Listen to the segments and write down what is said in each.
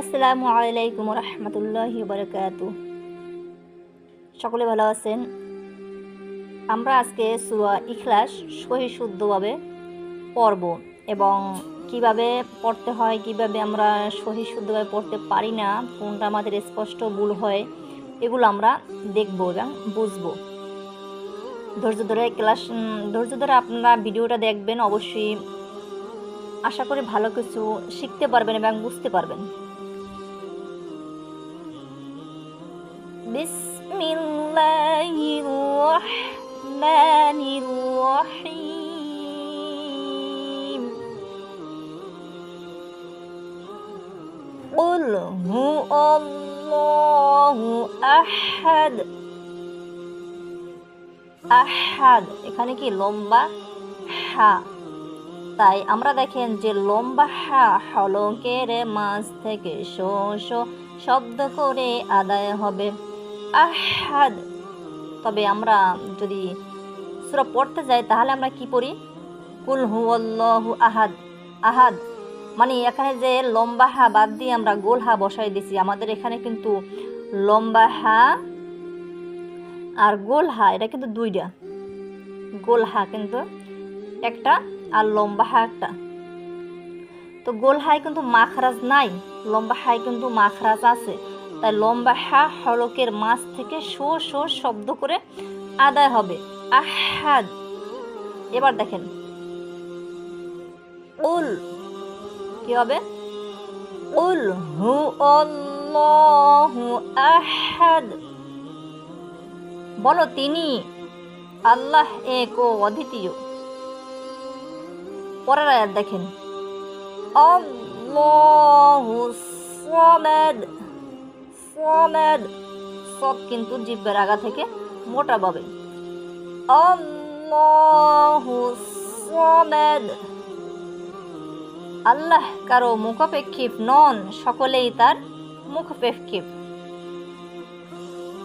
আসসালামু আলাইকুম রহমতুল্লাহি বারকাত সকলে ভালো আছেন? আমরা আজকে সুরা ইখলাস সহি শুদ্ধভাবে পড়ব এবং কীভাবে পড়তে হয়, কীভাবে আমরা সহি শুদ্ধভাবে পড়তে পারি না, কোনটা আমাদের স্পষ্ট ভুল হয়, এগুলো আমরা দেখব এবং বুঝব। ধৈর্য ধরে ক্লাস ধৈর্য ধরে আপনারা ভিডিওটা দেখবেন, অবশ্যই আশা করি ভালো কিছু শিখতে পারবেন এবং বুঝতে পারবেন। بسم الله الرحمن الرحيم قل هو الله أحد আহাদ এখানে কি লম্বা হা তাই আমরা দেখেন যে লম্বা হা হলকের মাঝ থেকে শো শো শব্দ করে আদায় হবে আহাদ তবে আমরা যদি সুরা পড়তে যাই, তাহলে আমরা কি পড়ি? কুল হু আহাদ। আহাদ মানে এখানে যে লম্বা হা বাদ দিয়ে আমরা গোল হা বসাই দিছি। আমাদের এখানে কিন্তু লম্বা হা আর গোল হা, এটা কিন্তু দুইটা। গোল হা কিন্তু একটা আর লম্বা হা একটা। তো গোল হাই কিন্তু মাখরাজ নাই, লম্বা হাই কিন্তু মাখরাজ আছে। তাই লম্বা হা হলকের মাছ থেকে শো শো শব্দ করে আদায় হবে। আহাদ। এবার দেখেন। উল। কি হবে? উল। হু আল্লাহু আহাদ। বলো তিনি আল্লাহ এক ও অদ্বিতীয়। পরের আয়াত দেখেন। আল্লাহু সামাদ। সামাদ সব কিন্তু জিব্বের আগা থেকে মোটা পাবে। আল্লাহ কারও মুখাপেক্ষিপ নন, সকলেই তার মুখাপেক্ষিপ।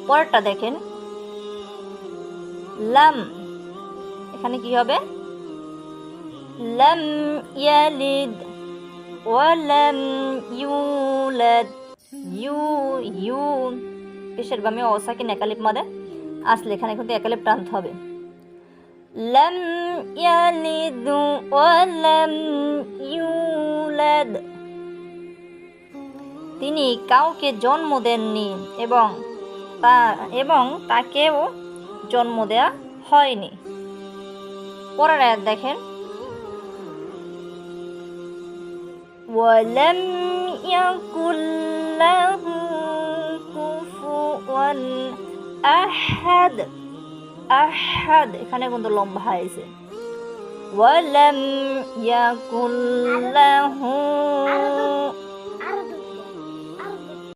পরটা দেখেন। লাম, এখানে কি হবে? লাম ইয়ালিদ ওয়ালাম ইউলাদ। ইউ ইউ। পেশের গামে অসাকিন একালিপ মাদে আসলে এখানে কিন্তু একালিপ টানতে হবে। লম ইয়ালিদ ওয়ালাম ইউলাদ। তিনি কাউকে জন্ম দেননি এবং তা, এবং তাকেও জন্ম দেয়া হয়নি। পরের আয়াত দেখেন। ওয়ালাম يكن له كفوا أحد أحد এখানে কিন্তু লম্বা হয়েছে ولم يكن له